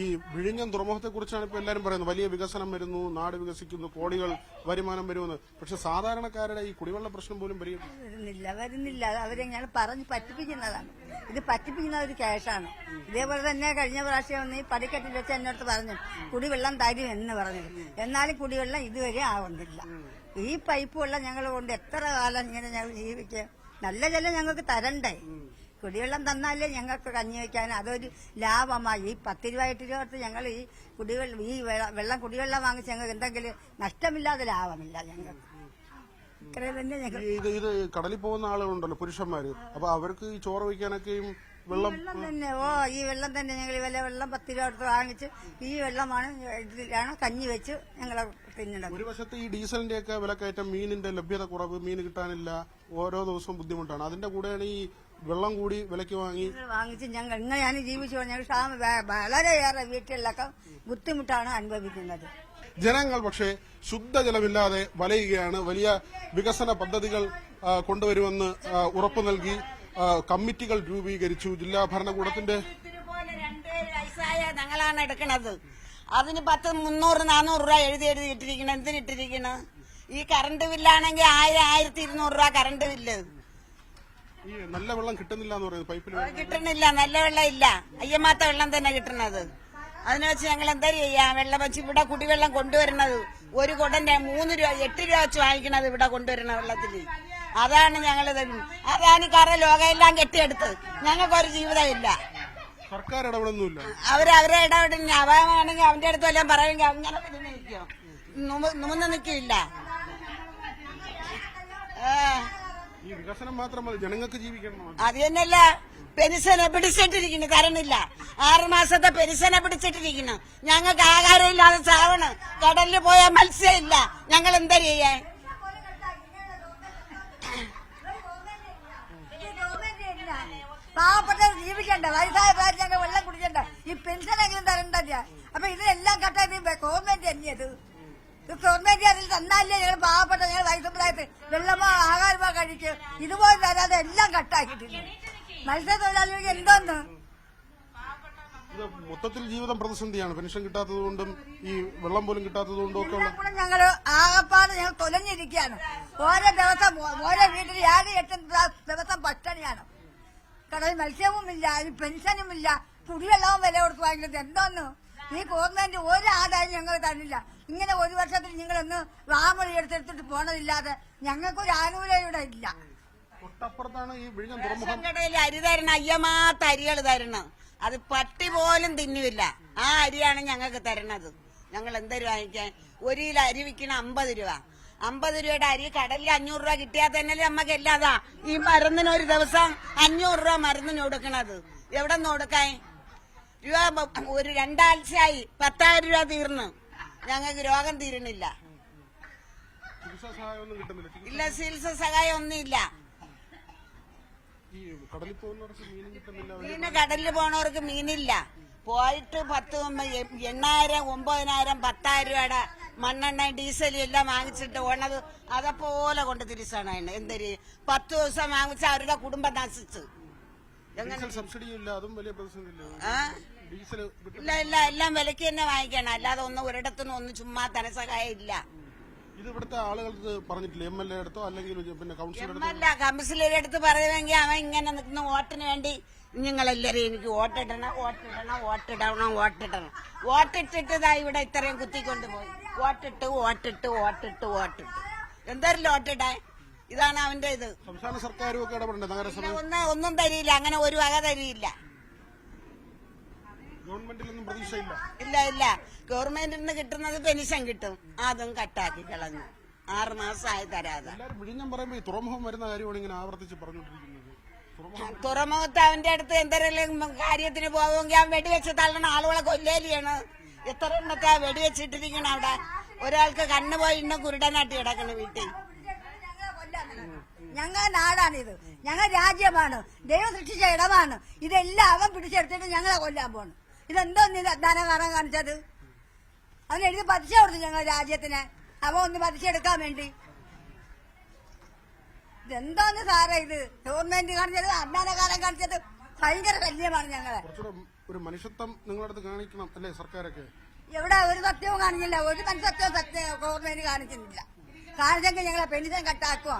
ഈ വിഴിഞ്ഞം തുറമുഖത്തെ കുറിച്ചാണ് ഇപ്പൊ എല്ലാരും പറയുന്നത്. വലിയ വികസനം വരുന്നു നാട് വികസിക്കുന്നു കോടികൾ വരുമാനം വരുമെന്ന്. പക്ഷെ സാധാരണക്കാരുടെ ഈ കുടിവെള്ള പ്രശ്നം പോലും വരുന്നില്ല വരുന്നില്ല. അവരെങ്ങനെ പറഞ്ഞ് പറ്റിപ്പിക്കുന്നതാണ്. ഇത് പറ്റിപ്പിക്കുന്ന ഒരു കേസാണ്. ഇതേപോലെ തന്നെ കഴിഞ്ഞ പ്രാവശ്യം ഈ പടിക്കെട്ടിൽ വെച്ച് എന്നോട് പറഞ്ഞു കുടിവെള്ളം തരും എന്ന് പറഞ്ഞു. എന്നാലും കുടിവെള്ളം ഇതുവരെ ആവുന്നില്ല. ഈ പൈപ്പ് വെള്ളം ഞങ്ങൾ കൊണ്ട് എത്ര കാലം ഇങ്ങനെ ഞങ്ങൾ ജീവിക്കുക നല്ല ജലം ഞങ്ങൾക്ക് തരണ്ടേ? കുടിവെള്ളം തന്നാലേ ഞങ്ങൾക്ക് കഞ്ഞി വയ്ക്കാൻ. അതൊരു ലാഭമായി. ഈ പത്ത് രൂപ എട്ട് രൂപ ഞങ്ങൾ ഈ കുടിവെള്ളം ഈ വെള്ളം- വെള്ളം കുടിവെള്ളം വാങ്ങിച്ച് ഞങ്ങൾക്ക് എന്തെങ്കിലും നഷ്ടമില്ലാതെ ലാഭമില്ല ഞങ്ങൾക്ക്. ഇത് ഇത് കടലിൽ പോകുന്ന ആളുകളുണ്ടല്ലോ പുരുഷന്മാര്. അപ്പൊ അവർക്ക് ഈ ചോറ് വയ്ക്കാനൊക്കെയും വെള്ളം തന്നെ. ഓ ഈ വെള്ളം തന്നെ ഞങ്ങൾ വില വെള്ളം പത്ത് രൂപ എടുത്ത് വാങ്ങിച്ച് ഈ വെള്ളമാണ് ഇതിലാണ് കഞ്ഞി വെച്ച് ഞങ്ങൾ തിന്നണത്. ഒരു വശത്ത് ഈ ഡീസലിന്റെ ഒക്കെ വിലക്കയറ്റം മീനിന്റെ ലഭ്യത കുറവ് മീൻ കിട്ടാനില്ല ഓരോ ദിവസവും ബുദ്ധിമുട്ടാണ്. അതിന്റെ കൂടെയാണ് ഈ വെള്ളം കൂടി വിലക്ക് വാങ്ങി. വാങ്ങിച്ച് ഞങ്ങൾ ഇങ്ങനെയാണ് ജീവിച്ചു ഞങ്ങൾ ക്ഷാമ വളരെയേറെ വീട്ടിലൊക്കെ ബുദ്ധിമുട്ടാണ് അനുഭവിക്കുന്നത്. ജനങ്ങൾ പക്ഷേ ശുദ്ധജലമില്ലാതെ വലയുകയാണ്. വലിയ വികസന പദ്ധതികൾ കൊണ്ടുവരുമെന്ന് ഉറപ്പു നൽകി കമ്മിറ്റികൾ രൂപീകരിച്ചു. ജില്ലാ ഭരണകൂടത്തിന്റെ ഞങ്ങളാണ് എടുക്കണത്. അതിന് പത്ത് മുന്നൂറ് നാനൂറ് രൂപ എഴുതി എഴുതി ഇട്ടിരിക്കണം? എന്തിനിട്ടിരിക്കണ ഈ കറണ്ട് ബില്ലാണെങ്കിൽ ആയിരം ആയിരത്തി ഇരുന്നൂറ് രൂപ കറണ്ട് ബില്ല്. ഈ നല്ല വെള്ളം കിട്ടുന്നില്ല എന്ന് പറയുന്നത് പൈപ്പിൽ കിട്ടണില്ല നല്ല വെള്ളം ഇല്ല. അയ്യമാത്ത വെള്ളം തന്നെ കിട്ടണത് അതിനെ വെച്ച് ഞങ്ങൾ എന്താ ചെയ്യാ? വെള്ളം വെച്ച് ഇവിടെ കുടിവെള്ളം കൊണ്ടുവരുന്നത്. ഒരു കുടന്റെ മൂന്ന് രൂപ എട്ട് രൂപ വെച്ച് വാങ്ങിക്കണത് ഇവിടെ കൊണ്ടുവരുന്ന വെള്ളത്തിൽ. അതാണ് ഞങ്ങൾ അതാണ് കറ ലോകമെല്ലാം കെട്ടിയെടുത്ത് ഞങ്ങൾക്കൊരു ജീവിതമില്ല സർക്കാർ ഇടപെടുന്നില്ല അവരവരെ ഇടപെടുന്ന അവനാണെങ്കിൽ അവന്റെ അടുത്ത് എല്ലാം പറയുമെങ്കിൽ അങ്ങനെ പിന്നെ നിൽക്കോ. നുമന്ന് നിൽക്കില്ല. ഈ വികസനം ജനങ്ങൾക്ക് ജീവിക്കണം. അത് തന്നെയല്ല പെൻഷനെ പിടിച്ചിട്ടിരിക്കുന്നു തരണില്ല ആറുമാസത്തെ പെൻഷനെ പിടിച്ചിട്ടിരിക്കുന്നു. ഞങ്ങൾക്ക് ആഹാരം ഇല്ലാതെ ചാവണ് കടലിൽ പോയ മത്സ്യം ഇല്ല ഞങ്ങൾ എന്താ ചെയ്യാൻ പാവപ്പെട്ട ജീവിക്കണ്ട വയസ്സായ പ്രായം ഞങ്ങൾ വെള്ളം കുടിക്കണ്ട. ഈ പെൻഷനെങ്കിലും തരണ്ടല്ല അപ്പൊ ഇതിനെല്ലാം കട്ടായി ഗവൺമെന്റ് തന്നെയത് ഗവൺമെന്റ് അതിൽ തന്നാലേ ഞങ്ങൾ പാവപ്പെട്ട ഞങ്ങൾ വയസ്സപ്രായത്തിൽ വെള്ളമോ ആഹാരമോ കഴിച്ച് ഇതുപോലെ തരാതെ എല്ലാം കട്ടാക്കിയിട്ടില്ല? മത്സ്യത്തൊഴിലാളികൾക്ക് എന്തോന്ന്? മൊത്തത്തിൽ ജീവിതം പ്രതിസന്ധിയാണ്. പെൻഷൻ കിട്ടാത്തത് കൊണ്ടും ഈ വെള്ളം പോലും കിട്ടാത്തത് കൊണ്ടും ഒക്കെ ഞങ്ങൾ ആകപ്പാട് ഞങ്ങൾ തൊലഞ്ഞിരിക്കുകയാണ്. ഓരോ ദിവസം ഓരോ വീട്ടിൽ ഏഴ് എട്ട് ദിവസം പട്ടിണിയാണ്. കടയിൽ മത്സ്യവുമില്ല പെൻഷനുമില്ല കുടിവെള്ളവും വില കൊടുത്ത് വാങ്ങിക്കുന്നത് എന്തോന്ന്? ഈ ഗവൺമെന്റ് ഒരു ആദായം ഞങ്ങൾ തന്നില്ല. ഇങ്ങനെ ഒരു വർഷത്തിൽ നിങ്ങളൊന്ന് വാമൊഴി എടുത്തെടുത്തിട്ട് പോണതില്ലാതെ ഞങ്ങൾക്കൊരു ആനുകൂല്യം ഇവിടെ ഇല്ല. തൊട്ടപ്പുറത്താണ് ഈ വിഴിഞ്ഞം തുറമുഖം. കടയിൽ അരി തരണം അയ്യമാത്ത അരികൾ തരണം. അത് പട്ടി പോലും തിന്നില്ല ആ അരിയാണ് ഞങ്ങൾക്ക് തരണത്. ഞങ്ങൾ എന്തൊരു വാങ്ങിക്കാൻ? ഒരു കിലോ അരി വിൽക്കണ അമ്പത് രൂപ. അമ്പത് രൂപയുടെ അരി കടലിൽ അഞ്ഞൂറ് രൂപ കിട്ടിയാൽ തന്നെ നമുക്ക് എല്ലാതാ. ഈ മരുന്നിന് ഒരു ദിവസം അഞ്ഞൂറ് രൂപ മരുന്നിന് കൊടുക്കണത്. എവിടെ നിന്ന് കൊടുക്കാൻ? രൂപ ഒരു രണ്ടാഴ്ചയായി പത്തായിരം രൂപ തീർന്നു. ഞങ്ങൾക്ക് രോഗം തീരണില്ല ഇല്ല ചികിത്സ സഹായം ഒന്നുമില്ല. മീനും കടലിൽ പോണവർക്ക് മീനില്ല. പോയിട്ട് പത്ത് എണ്ണായിരം ഒമ്പതിനായിരം പത്തായിരം രൂപയുടെ മണ്ണെണ്ണ ഡീസൽ എല്ലാം വാങ്ങിച്ചിട്ട് ഓണത് അതേപോലെ കൊണ്ട് തിരിച്ചാണ് അതിന് എന്തൊരു? പത്ത് ദിവസം വാങ്ങിച്ച അവരുടെ കുടുംബം നശിച്ചു. എങ്ങനെ? സബ്സിഡി ഇല്ല അതും വലിയ പ്രശ്നമില്ല ആ? ഡീസൽ ഇല്ല ഇല്ല എല്ലാം വിലക്ക് തന്നെ വാങ്ങിക്കണം. അല്ലാതെ ഒന്നും ഒരിടത്തുനിന്നും ഒന്നും ചുമ്മാ ധനസഹായം ഇല്ല ഇത് ഇവിടുത്തെ ആളുകൾക്ക് പറഞ്ഞിട്ടില്ല? എം എൽ എ അടുത്തോ അല്ലെങ്കിൽ പിന്നെ കൗൺസിലർ അടുത്തോ? അല്ല കൗൺസിലറുടെ അടുത്ത് പറയുമെങ്കിൽ അവൻ ഇങ്ങനെ നിൽക്കുന്ന വോട്ടിന് വേണ്ടി നിങ്ങളെല്ലാരും എനിക്ക് വോട്ടിടണം വോട്ടിടണം വോട്ടിടണം വോട്ടിടണം വോട്ടിട്ടിട്ട് ഇതാ ഇവിടെ ഇത്രയും കുത്തിക്കൊണ്ട് പോയി വോട്ടിട്ട് വോട്ടിട്ട് വോട്ടിട്ട് വോട്ടിട്ട് എന്തായാലും വോട്ടിടാൻ ഇതാണ് അവന്റെ ഇത്. സംസ്ഥാന സർക്കാരും ഒക്കെ ഇടപെടണ്ടേ? നഗരസഭ പിന്നെ ഒന്നും ഒന്നും തരിയില്ല. അങ്ങനെ ഒരു വക തരിയില്ല. ഗവൺമെന്റിലൊന്നും പ്രതീക്ഷയില്ല. ഇല്ല ഇല്ല. ഗവൺമെന്റിൽ നിന്ന് കിട്ടുന്നത് പെൻഷൻ കിട്ടും. അതും കട്ടാക്കി കളഞ്ഞു. ആറ് മാസമായി തരാതെ. എല്ലാവരും വിഴിഞ്ഞം ഈ തുറമുഖം വരുന്ന കാര്യമാണ് ഇങ്ങനെ ആവർത്തിച്ച് പറഞ്ഞുകൊണ്ടിരിക്കുന്നത്. തുറമുഖത്ത് അവന്റെ അടുത്ത് എന്തെങ്കിലും കാര്യത്തിന് പോകുമെങ്കിൽ അവൻ വെടിവെച്ച് തള്ളണ. ആളുകളെ കൊല്ലേലിയാണ് എത്ര എണ്ണത്തെ വെടിവെച്ചിട്ടിരിക്കണം അവിടെ? ഒരാൾക്ക് കണ്ണ് പോയി ഇന്നും കുരുടനാട്ടി കിടക്കണ വീട്ടിൽ. ഞങ്ങൾ നാടാണിത്. ഞങ്ങൾ രാജ്യമാണ്. ദൈവം സൃഷ്ടിച്ച ഇടമാണ്. ഇതെല്ലാം അവൻ പിടിച്ചെടുത്തിട്ട് ഞങ്ങളെ കൊല്ലാൻ പോണ്. ഇതെന്തോ നീ ധനം കാണാൻ കാണിച്ചത്? അവൻ എഴുതി പതിച്ച കൊടുത്തു ഞങ്ങൾ രാജ്യത്തിന്. അപ്പൊ ഒന്ന് പതിച്ചെടുക്കാൻ വേണ്ടി. ഇതെന്തോന്ന് സാറേ ഇത്? ഗവൺമെന്റ് കാണിച്ചത് അണ്ണാനകാലം കാണിച്ചത് ഭയങ്കര ശല്യമാണ് ഞങ്ങളെ. ഒരു മനുഷ്യത്വം നിങ്ങളടുത്ത് കാണിക്കണം അല്ലേ സർക്കാരൊക്കെ? എവിടെ ഒരു സത്യവും കാണിച്ചില്ല. ഒരു മനുഷ്യത്വവും സത്യം ഗവൺമെന്റ് കാണിച്ചിട്ടില്ല കാണിച്ചെങ്കിൽ ഞങ്ങളെ പെൻഷൻ കട്ടാക്കുമോ